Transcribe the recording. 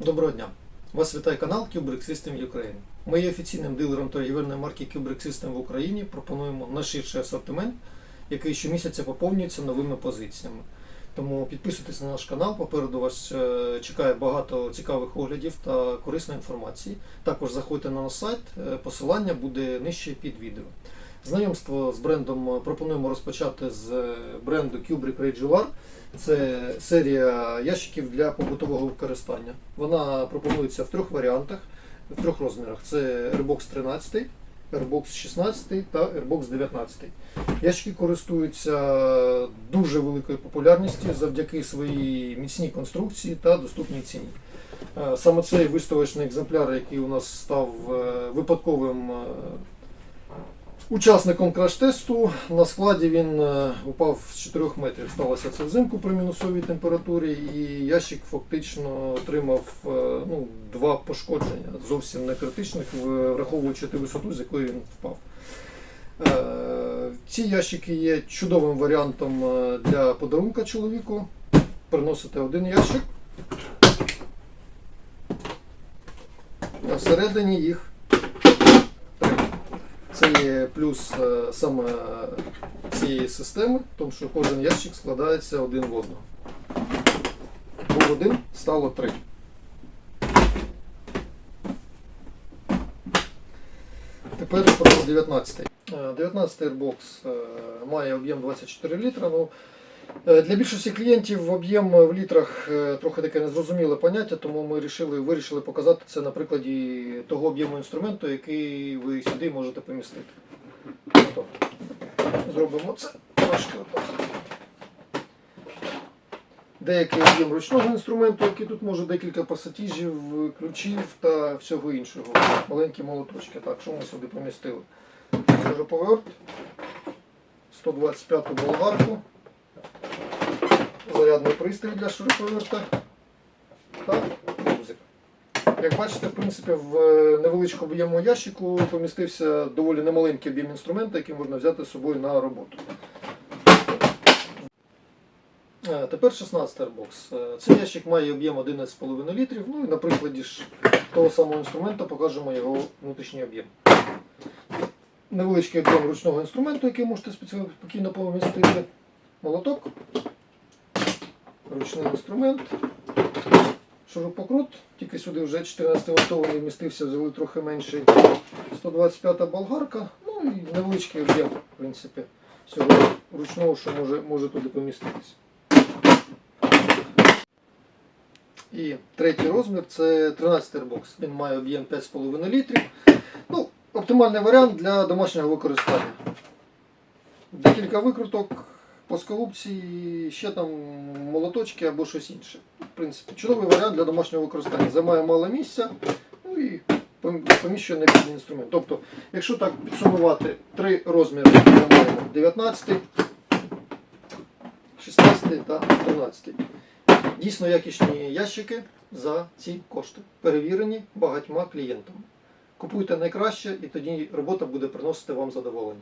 Доброго дня! Вас вітає канал Kubrick System Ukraine. Ми є офіційним дилером торгівельної марки Kubrick System в Україні. Пропонуємо найширший асортимент, який щомісяця поповнюється новими позиціями. Тому підписуйтесь на наш канал. Попереду вас е, чекає багато цікавих оглядів та корисної інформації. Також заходьте на наш сайт, е, посилання буде нижче під відео. Знайомство з брендом е, пропонуємо розпочати з е, бренду Kubrick Regular. Це серія ящиків для побутового використання. Вона пропонується в трьох варіантах, в трьох розмірах. Це Airbox 13, Airbox 16 та Airbox 19. Ящики користуються дуже великою популярністю завдяки своїй міцній конструкції та доступній ціні. Е, Саме цей виставочний екземпляр, який у нас став випадковим Учасником краш-тесту на складі він е, упав з 4 метрів. Сталося це взимку при мінусовій температурі, і ящик фактично отримав е, ну, два пошкодження, зовсім не критичних, враховуючи ту висоту, з якої він впав. Е, Ці ящики є чудовим варіантом для подарунка чоловіку. Приносите один ящик, а всередині їх це є плюс е, саме цієї системи, тому що кожен ящик складається один в одного. Був один, стало три. Тепер про 19-й. 19 Airbox має об'єм 24 літра. Ну, для більшості клієнтів об'єм в літрах е, трохи таке незрозуміле поняття, тому ми вирішили, вирішили показати це на прикладі того об'єму інструменту, який ви сюди можете помістити. Зробимо це трошки отак. Деякий об'єм ручного інструменту, який тут може декілька пасатіжів, ключів та всього іншого. Маленькі молоточки. Так, що ми сюди помістили? Шуруповерт, 125 болгарку, зарядний пристрій для шуруповерта та грузик. Як бачите, в принципі, в е, невеличкому об'ємному ящику помістився доволі немаленький об'єм інструменту, який можна взяти з собою на роботу. Е, Тепер 16 Airbox. Е, Цей ящик має об'єм 11,5 літрів. Ну і на прикладі ж того самого інструменту покажемо його внутрішній об'єм. Невеличкий об'єм ручного інструменту, який можете спокійно помістити. Молоток, ручний інструмент, шурупокрут, тільки сюди вже 14 вольтовий вмістився, взяли трохи менший. 125-та болгарка, ну і невеличкий об'єм, в принципі, всього ручного, що може, може туди поміститися. І третій розмір це 13 Airbox. Він має об'єм 5,5 літрів. Ну, оптимальний варіант для домашнього використання. Декілька викруток, плосколупці, ще там молоточки або щось інше. В принципі, чудовий варіант для домашнього використання. Займає мало місця, ну і поміщує необхідний інструмент. Тобто, якщо так підсумувати три розміри, ми маємо 19, 16 та 13. Дійсно якісні ящики за ці кошти, перевірені багатьма клієнтами. Купуйте найкраще і тоді робота буде приносити вам задоволення.